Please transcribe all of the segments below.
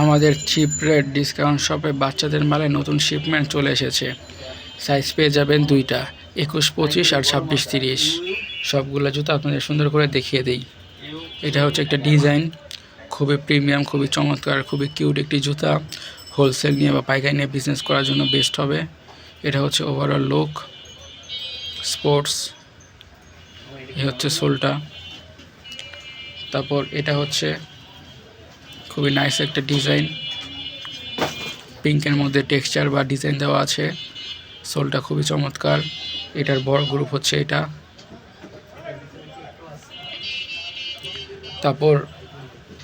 আমাদের chip rate discount শপে বাচ্চাদের মালে নতুন শিপমেন্ট চলে এসেছে। সাইজ পেয়ে যাবেন দুইটা, একুশ, পঁচিশ আর ছাব্বিশ, তিরিশ। সবগুলো জুতো আপনাদের সুন্দর করে দেখিয়ে দেই। এটা হচ্ছে একটা ডিজাইন খুবই প্রিমিয়াম খুবই চমৎকার, খুবই কিউট একটি জুতা। হোলসেল নিয়ে বা পাইকারি নিয়ে বিজনেস করার জন্য বেস্ট হবে। এটা হচ্ছে ওভারঅল লুক স্পোর্টস এ হচ্ছে সোলটা। তারপর এটা হচ্ছে খুবই নাইস একটা ডিজাইন পিঙ্কের মধ্যে টেক্সচার বা ডিজাইন দেওয়া আছে। সোলটা খুবই চমৎকার। এটার বড় গ্রুপ হচ্ছে এটা। তারপর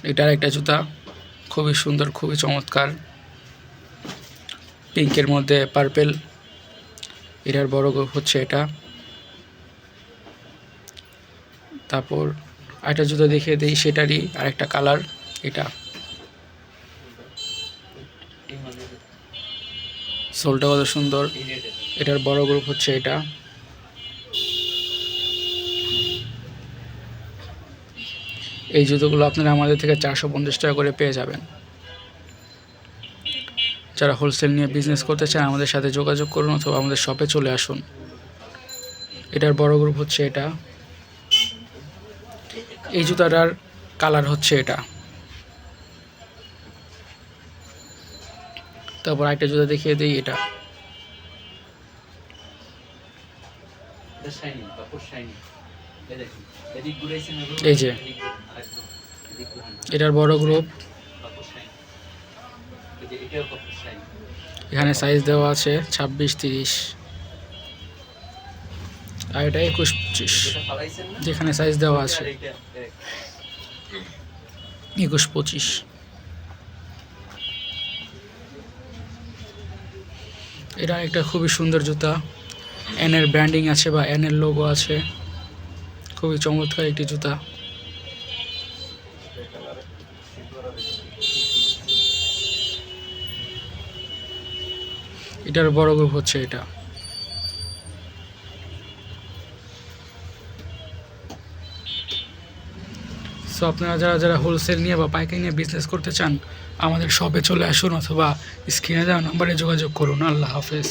এটার একটা জুতা, খুবই সুন্দর, খুবই চমৎকার। পিঙ্কের মধ্যে পার্পেল এটার বড় গ্রুপ হচ্ছে এটা। তারপর আরেকটা জুতো দেখিয়ে দিই, সেটারই আরেকটা কালার এটা। সোলটা কত সুন্দর। এটার বড় গ্রুপ হচ্ছে এটা। এই জুতোগুলো আপনারা আমাদের থেকে চারশো পঞ্চাশ টাকা করে পেয়ে যাবেন। যারা হোলসেল নিয়ে বিজনেস করতে চান, আমাদের সাথে যোগাযোগ করুন অথবা আমাদের শপে চলে আসুন। এটার বড় গ্রুপ হচ্ছে এটা। এই জুতাটার কালার হচ্ছে এটা। তারপর একটা জুতা দেখিয়ে দিই এটা। এই যে। এটার বড় গ্রুপ এখানে সাইজ দেওয়া আছে ছাব্বিশ তিরিশ। আর এটা একুশ পঁচিশ। যেখানে সাইজ দেওয়া আছে। একুশ পঁচিশ। এটা একটা খুবই সুন্দর জুতা। এনের ব্র্যান্ডিং আছে বা এনের লোগো আছে। খুবই চমৎকার একটি জুতা। এটার বড় গ্রুপ হচ্ছে এটা। সো আপনারা যারা যারা হোলসেল নিয়ে বা পাইকারি নিয়ে বিজনেস করতে চান, আমাদের শপে চলে আসুন অথবা স্ক্রিনে দেওয়া নাম্বারে যোগাযোগ করুন। আল্লাহ হাফেজ।